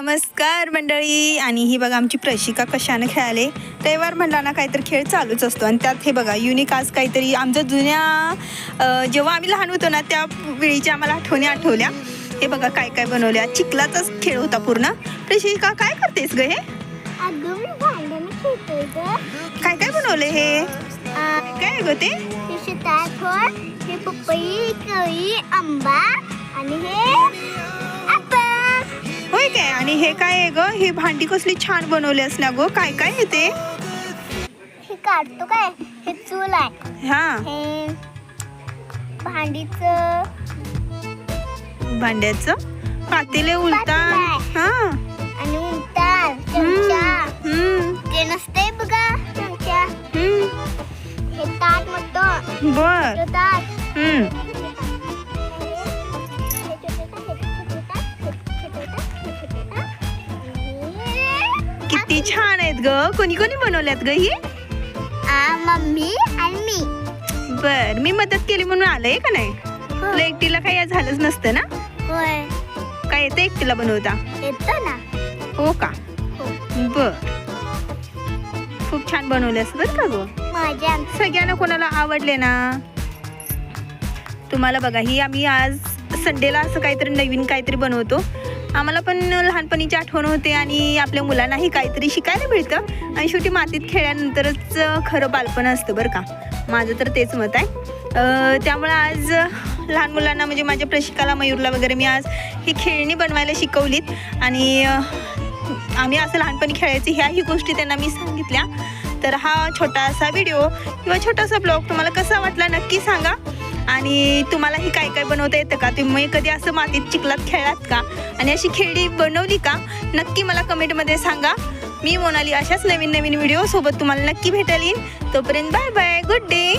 नमस्कार मंडळी. आणि ही बघा आमची प्रशिका कशाने खेळाले? रविवार म्हणला ना काहीतरी खेळ चालूच असतो. आणि त्यात हे बघा युनिक आज काहीतरी आमच्या जुन्या जेव्हा आम्ही लहान होतो ना त्या वेळीच्या आम्हाला आठवणी आठवल्या. हे बघा काय काय बनवल्या. चिखलाचाच खेळ होता पूर्ण. प्रशिका काय करतेस ग हे? काय काय बनवले हे? काय ग ते? हे पपई केळी आंबा आणि हे हे काय आहे ग? हे भांडी कसली छान बनवली ना गो? काय काय आहे ते? हे काढतो काय? हे चूल आहे. हा. हे भांडीच भांड्याचं? पातेले उलटान हा. आणि उलटाल चमचा. हम्म ते नसते बघा चमचा. हम्म. हे ताट मोठं बर. हे ताट. हम्म. किती छान आहेत ग. कोणी कोणी बनवल्यात ग ही? आ, मम्मी आणि मी. बर मी मदत केली म्हणून आलंय का नाही? हो. तुला एकटीला काही झालंच नसतं ना? होय. काय येतं एकटीला बनवता? येतो ना. हो का? हो. बर. खूप छान बनवल्यास बर का ग. माझ्या सगळ्यांना कोणाला आवडले ना? तुम्हाला बघा ही आम्ही आज संडेला असं काहीतरी नवीन काहीतरी बनवतो. आम्हाला पण लहानपणीची आठवण होते आणि आपल्या मुलांनाही काहीतरी शिकायला मिळतं. आणि शेवटी मातीत खेळल्यानंतरच खरं बालपण असतं बरं का. माझं तर तेच मत आहे. त्यामुळे त्यामुळं आज लहान मुलांना म्हणजे माझ्या प्रशिकाला मयूरला वगैरे मी आज ही खेळणी बनवायला शिकवलीत. आणि आम्ही असं लहानपणी खेळायचं ह्याही गोष्टी त्यांना मी सांगितल्या. तर हा छोटासा व्हिडिओ किंवा छोटासा ब्लॉग तुम्हाला कसा वाटला नक्की सांगा. आणि तुम्हालाही काय काय बनवता येतं का? तुम्ही कधी असं मातीत चिखलात खेळलात का? आणि अशी खेळी बनवली का? नक्की मला कमेंटमध्ये सांगा. मी मोनाली अशाच नवीन नवीन व्हिडिओसोबत तुम्हाला नक्की भेटेल तोपर्यंत बाय बाय. Good day.